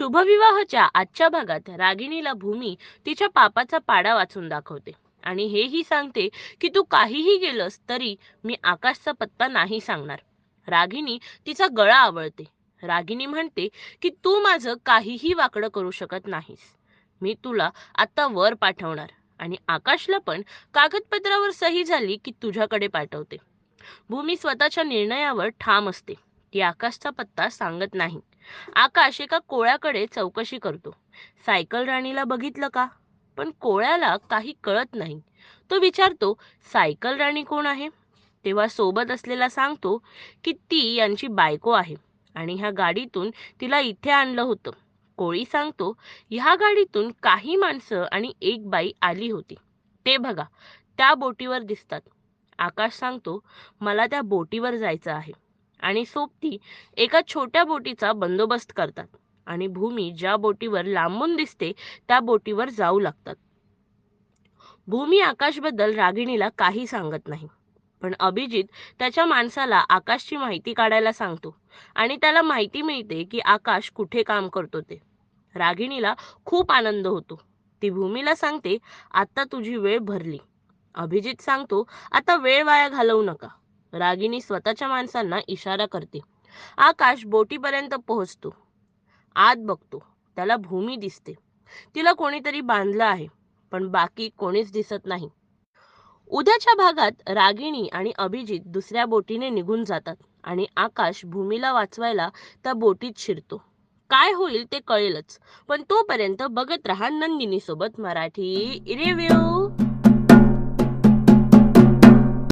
शुभविवाहाच्या आजच्या भागात रागिणीला भूमी तिच्या पापाचा पाडा वाचून दाखवते. आणि हेही सांगते की तू काहीही गेलस तरी मी आकाशचा पत्ता नाही सांगणार. रागिणी तिचा गळा आवळते. रागिणी म्हणते की तू माझं काहीही वाकडं करू शकत नाहीस. मी तुला आता वर पाठवणार. आणि आकाशला पण कागदपत्रावर सही झाली की तुझ्याकडे पाठवते. भूमी स्वतःच्या निर्णयावर ठाम असते. ती आकाशचा पत्ता सांगत नाही. आकाश एका कोळ्याकडे चौकशी करतो. सायकल राणीला बघितलं का? पण कोळ्याला काही कळत नाही. तो विचारतो सायकल राणी कोण आहे? तेव्हा सोबत असलेला सांगतो की ती यांची बायको आहे आणि ह्या गाडीतून तिला इथे आणलं होतं. कोळी सांगतो ह्या गाडीतून काही माणसं आणि एक बाई आली होती. ते बघा त्या बोटीवर दिसतात. आकाश सांगतो मला त्या बोटीवर जायचं आहे. आणि सोबती एका छोट्या बोटीचा बंदोबस्त करतात आणि भूमी ज्या बोटीवर लांबून दिसते त्या बोटीवर जाऊ लागतात. भूमी आकाशबद्दल रागिणीला काही सांगत नाही पण अभिजित त्याच्या माणसाला आकाशची माहिती काढायला सांगतो आणि त्याला माहिती मिळते की आकाश कुठे काम करतो ते. रागिणीला खूप आनंद होतो. ती भूमीला सांगते आता तुझी वेळ भरली. अभिजित सांगतो आता वेळ वाया घालवू नका. रागिणी स्वतःच्या माणसांना इशारा करते. आकाश बोटीपर्यंत पोहोचतो. आत बघतो. त्याला भूमी दिसते. तिला कोणीतरी बांधलं आहे पण बाकी कोणीच दिसत नाही. उद्याच्या भागात रागिणी आणि अभिजित दुसऱ्या बोटीने निघून जातात आणि आकाश भूमीला वाचवायला त्या बोटीत शिरतो. काय होईल ते कळेलच पण तोपर्यंत बघत राहा नंदिनी सोबत मराठी रिव्ह्यू